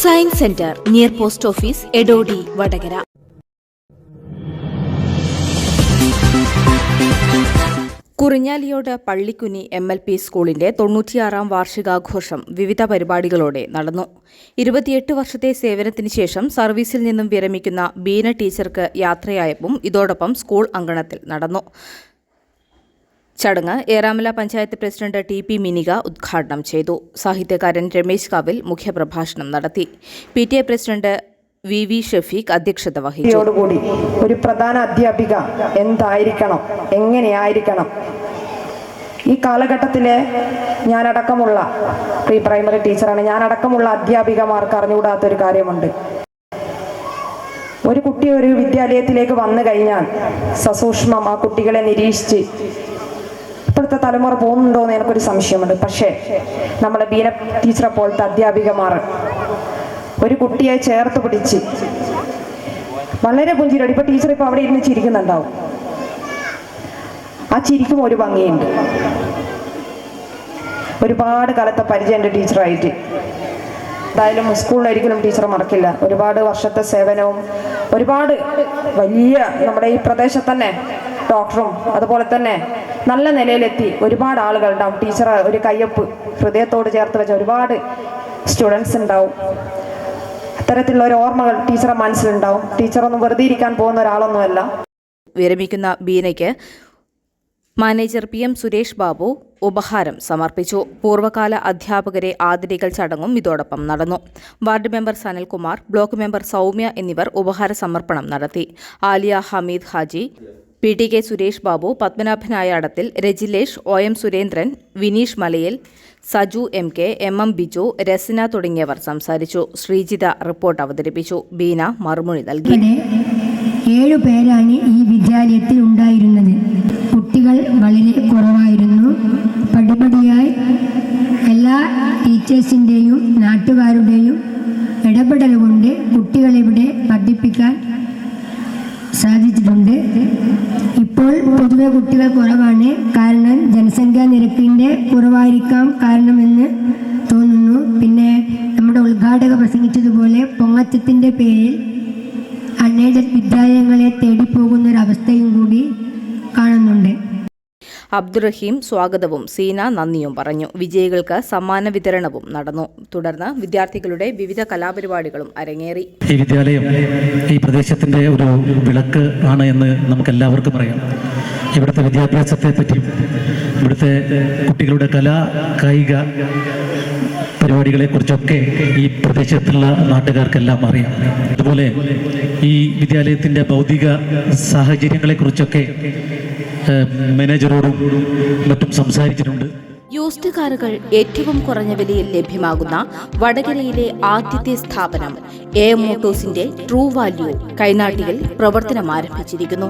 Science centre near post office Edodi Vadakara Kurinjaliyode Pallikkuni M L P സ്കൂളിന്റെ തൊണ്ണൂറ്റിയാറാം വാർഷികാഘോഷം വിവിധ പരിപാടികളോടെ നടന്നു. ഇരുപത്തിയെട്ട് വർഷത്തെ സേവനത്തിന് ശേഷം സർവീസിൽ നിന്നും വിരമിക്കുന്ന ബീന ടീച്ചർക്ക് യാത്രയായപ്പും ഇതോടൊപ്പം സ്കൂൾ അങ്കണത്തിൽ നടന്നു. ചടങ്ങ് Eramala panchayat president T P Minika ഉദ്ഘാടനം ചെയ്തു. സാഹിത്യകാരൻ രമേശ് കാവിൽ മുഖ്യപ്രഭാഷണം നടത്തി. P T A president V V Shafeeq അധ്യക്ഷത വഹിച്ചു. കൂടി ഒരു പ്രധാന അധ്യാപിക എന്തായിരിക്കണം? എങ്ങനെയായിരിക്കണം? ഈ കാലഘട്ടത്തിലെ ഞാനടക്കമുള്ള പ്രീ പ്രൈമറി ടീച്ചറാണ് ഞാനടക്കമുള്ള അധ്യാപികമാർക്ക് അറിഞ്ഞുകൂടാത്തൊരു കാര്യമുണ്ട്. ഒരു കുട്ടി ഒരു വിദ്യാലയത്തിലേക്ക് വന്നു കഴിഞ്ഞാൽ സസൂക്ഷ്മം ആ കുട്ടികളെ നിരീക്ഷിച്ച് ഇപ്പോഴത്തെ തലമുറ പോകുന്നുണ്ടോ എന്ന് എനിക്കൊരു സംശയമുണ്ട്. പക്ഷേ നമ്മളെ ബീന ടീച്ചറെ പോലത്തെ അധ്യാപികമാർ ഒരു കുട്ടിയെ ചേർത്ത് പിടിച്ച് വളരെ പുഞ്ചിരിയോട്. ഇപ്പൊ ടീച്ചർ ഇപ്പൊ അവിടെ ഇരുന്ന് ചിരിക്കുന്നുണ്ടാവും. ആ ചിരിക്കും ഒരു ഭംഗിയുണ്ട്. ഒരുപാട് കാലത്തെ പരിചയം എന്റെ ടീച്ചറായിട്ട്. എന്തായാലും സ്കൂളിൽ ഒരിക്കലും ടീച്ചർ മറക്കില്ല. ഒരുപാട് വർഷത്തെ സേവനവും ഒരുപാട് വലിയ നമ്മുടെ ഈ പ്രദേശത്ത് തന്നെ ഡോക്ടറും അതുപോലെ തന്നെ നല്ല നിലയിലെത്തി. ഒരുപാട് ആളുകൾ ഉണ്ടാവും ടീച്ചർ ഒരു കയ്യൊപ്പ് ഹൃദയത്തോട് ചേർത്ത് വെച്ച ഒരുപാട് സ്റ്റുഡൻസ് ഉണ്ടാവും. അത്തരത്തിലുള്ള ഒരു ഓർമ്മകൾ ടീച്ചറെ മനസ്സിലുണ്ടാവും. ടീച്ചറൊന്നും വെറുതെ ഇരിക്കാൻ പോകുന്ന ഒരാളൊന്നുമല്ല. വിരമിക്കുന്ന ബീനയ്ക്ക് manager P M Suresh Babu ഉപഹാരം സമർപ്പിച്ചു. പൂർവകാല അധ്യാപകരെ ആദരികൾ ചടങ്ങും ഇതോടൊപ്പം നടന്നു. Ward member Sanalkumar block member Soumya എന്നിവർ ഉപഹാര സമർപ്പണം നടത്തി. Aliya Hameed Haji P T K Suresh Babu പത്മനാഭനായ അടത്തിൽ Rajilesh O M Surendran Vineesh Malayil Saju M K M M Biju Rasana തുടങ്ങിയവർ സംസാരിച്ചു. ശ്രീജിത റിപ്പോർട്ട് അവതരിപ്പിച്ചു. ബീന മറുമൊഴി നൽകി. ഏഴു പേരാണ് ഈ വിദ്യാലയത്തിൽ ഉണ്ടായിരുന്നത്. കുട്ടികൾ വളരെ കുറവായിരുന്നു. പടിപടിയായി എല്ലാ ടീച്ചേഴ്സിന്റെയും നാട്ടുകാരുടെയും ഇടപെടൽ കൊണ്ട് കുട്ടികളിവിടെ പഠിപ്പിക്കാൻ സാധിച്ചിട്ടുണ്ട്. പൊതുവെ കുട്ടികൾ കുറവാണ്. കാരണം ജനസംഖ്യാ നിരക്കിന്റെ കുറവായിരിക്കാം കാരണമെന്ന് തോന്നുന്നു. പിന്നെ നമ്മുടെ ഉദ്ഘാടക പ്രസംഗിച്ചതുപോലെ പൊങ്ങച്ചത്തിന്റെ പേരിൽ അൺഎയ്ഡഡ് വിദ്യാലയങ്ങളെ തേടിപ്പോകുന്ന ഒരവസ്ഥയും കൂടി കാണുന്നുണ്ട്. അബ്ദുറഹീം സ്വാഗതവും സീന നന്ദിയും പറഞ്ഞു. വിജയികൾക്ക് സമ്മാന വിതരണവും നടന്നു. തുടർന്ന് വിദ്യാർത്ഥികളുടെ വിവിധ കലാപരിപാടികളും അരങ്ങേറി. ഈ വിദ്യാലയം ഈ പ്രദേശത്തിന്റെ ഒരു വിളക്ക് ആണ് എന്ന് നമുക്ക് എല്ലാവർക്കും അറിയാം. ഇവിടുത്തെ വിദ്യാഭ്യാസത്തെ പറ്റിയും ഇവിടുത്തെ കുട്ടികളുടെ കലാ കായിക പരിപാടികളെക്കുറിച്ചൊക്കെ ഈ പ്രദേശത്തുള്ള നാട്ടുകാർക്കെല്ലാം അറിയാം. അതുപോലെ ഈ വിദ്യാലയത്തിന്റെ ഭൗതിക സാഹചര്യങ്ങളെക്കുറിച്ചൊക്കെ കുറിച്ചൊക്കെ മാനേജറോടും മറ്റും സംസാരിച്ചിട്ടുണ്ട്. യൂസ്ഡ് കാറുകൾ ഏറ്റവും കുറഞ്ഞ വിലയിൽ ലഭ്യമാകുന്ന വടകരയിലെ ആദ്യത്തെ സ്ഥാപനം എ മോട്ടോസിന്റെ ട്രൂ വാല്യൂ കൈനാട്ടിയിൽ പ്രവർത്തനം ആരംഭിച്ചിരിക്കുന്നു